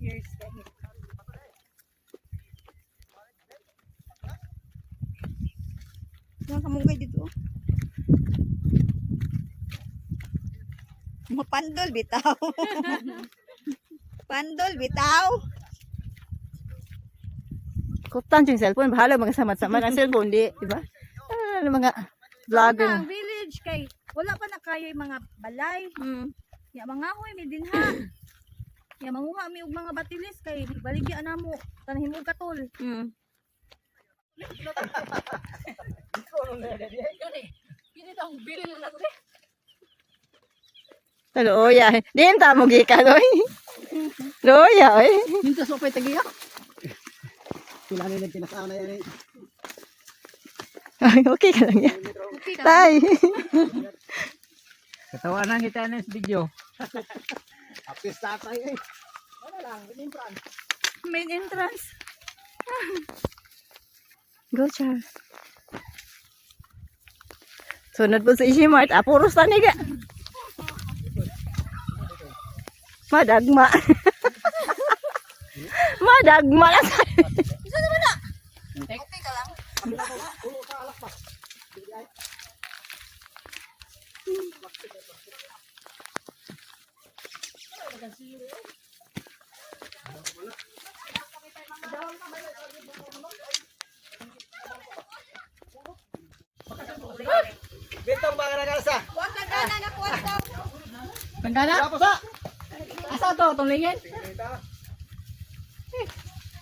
years, years. Kahit. Yan kamungkay dito. oh. Mga pandol bitaw. pandol bitaw. Kuptan yung cellphone, bahala magkasama-sama ng cellphone, di, di ba? Ano mga vlogger. Ang village kay wala pa na kayo yung mga balay. Mm. Ya mga hoy may dinha. Ya manguha mi og mga batilis kay baligya na mo tanahim og katol. Mm. Loya. Di yung tamo gikan, oy. Loya, oy. Minta sa pay tagiya. Sila nila pinasana yan eh. Ay, okay ka lang yan. Okay ka. Tay. Katawanan kita na sa video. Apis tatay eh. Main entrance. Go, Char. Sunod po sa Ishimart. Ah, puros tani ka. Madagma. Madagma lang. Okay ka lang. Ba ka sa? Wa ka gana na kuwan daw. Tangkana? Tapos sa? Asa to? Tumlingin?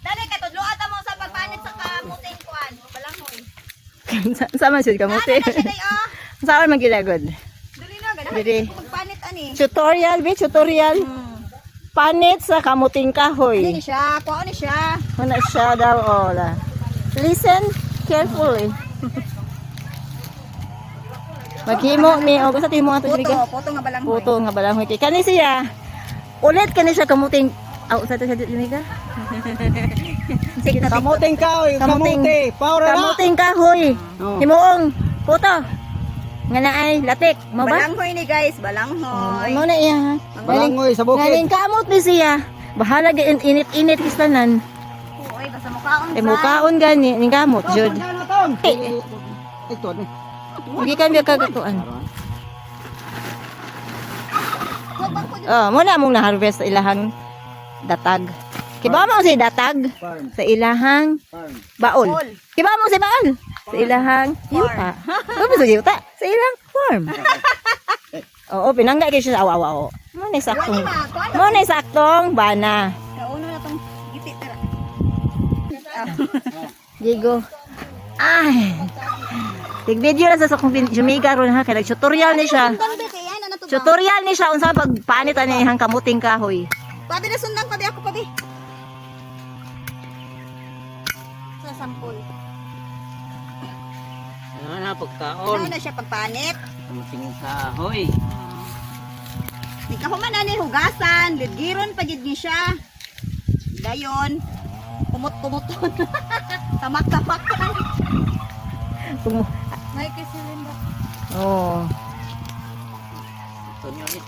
Dali ka tudloan mo sa pagpanit sa kamuting kuan. Balangoy. Siya kamuti. na siya day ah? Saan man gilagod? Dili na ganahan Dili. ko pagpanit ani. Tutorial, be, tutorial. Panit sa kamuting Ano kahoy. ni siya? Kuan ni siya. Ano siya daw, ola. Listen carefully. Maghimo mi o gusto timo ato Puto, siya. puto nga balangoy. Puto nga balang kay kani siya. Ulit kani siya kamuting Aw, sa to sa. Sige na. Kamuting kahoy, Kamuting- na. Kamuting kahoy. Oh. Himuong puto. Nga na ay latik, mo ba? Balanghoy ni guys, balanghoy. Mo na iya. Balangoy sa bukid. Galing kamot ni siya. Bahala ga init-init kistanan. Uy, basta mukhaon Eh mukaon gani ning kamot jud. Eh. Ito ni. Hindi kami kagatuan. Oh, muna mong na-harvest sa ilahang datag. Kiba mo si datag Farm. sa ilahang Farm. baol. Kiba mo si baol sa ilahang yuta. Ano sa yuta? Sa ilang farm. Oo, pinangga kayo siya sa awa-awa. Mo na saktong. Mo na saktong bana. Kauno na tong giti tira. Digo. Ay. Tig video na sa sa kung jumiga ron ha kay tutorial ni siya. To. ba? Tutorial ni siya unsa pagpanit ani ihang kamuting kahoy. Pabi na sundan pabi ako pabi. Sa sampol. Ano na pagkaon? Ano na siya pagpanit? Kamuting kahoy. Di ka human ani hugasan, lidgiron pa gid ni siya. Dayon. Pumut-pumuton. Tamak-tamakan. Tum- May kisilinda. Oh.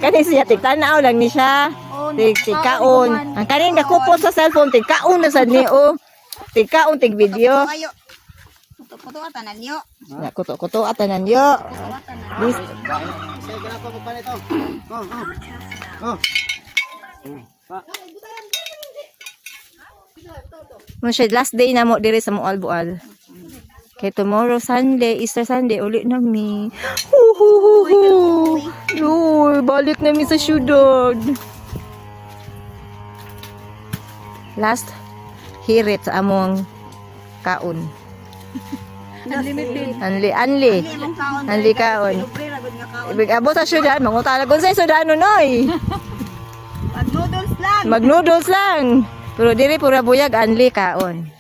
Kani siya tigtanaw lang ni siya. Tig tigkaon. Ang kanin nakupos sa cellphone tigkaon na sad ni o. Tigkaon tig video. Ayo. Puto-puto tanan yo. Na kuto kuto atanan yo. Puto tanan. This Sige na pa pa nito. Oh, oh. Oh. mo siya last day na mo diri sa Mual Bual. Kay tomorrow Sunday, Easter Sunday uli na mi. Hu hu hu hu. Uy, balik na mi sa syudad. Last hirit among kaon. Unlimited. Anli anli. Anli kaon. Ibig abot sa syudad, mangutala kun sa syudad noy. Pag noodles lang. Mag-noodles lang. Pero diri pura buyag anli kaon.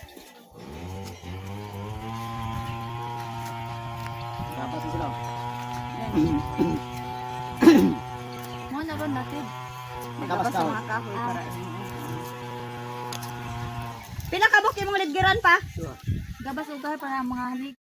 Sila. Mo na ron natin. Magkabas ka. mga kahoy para. Pila ka bukid mong lidgiran pa? Gabas ug para mga halik.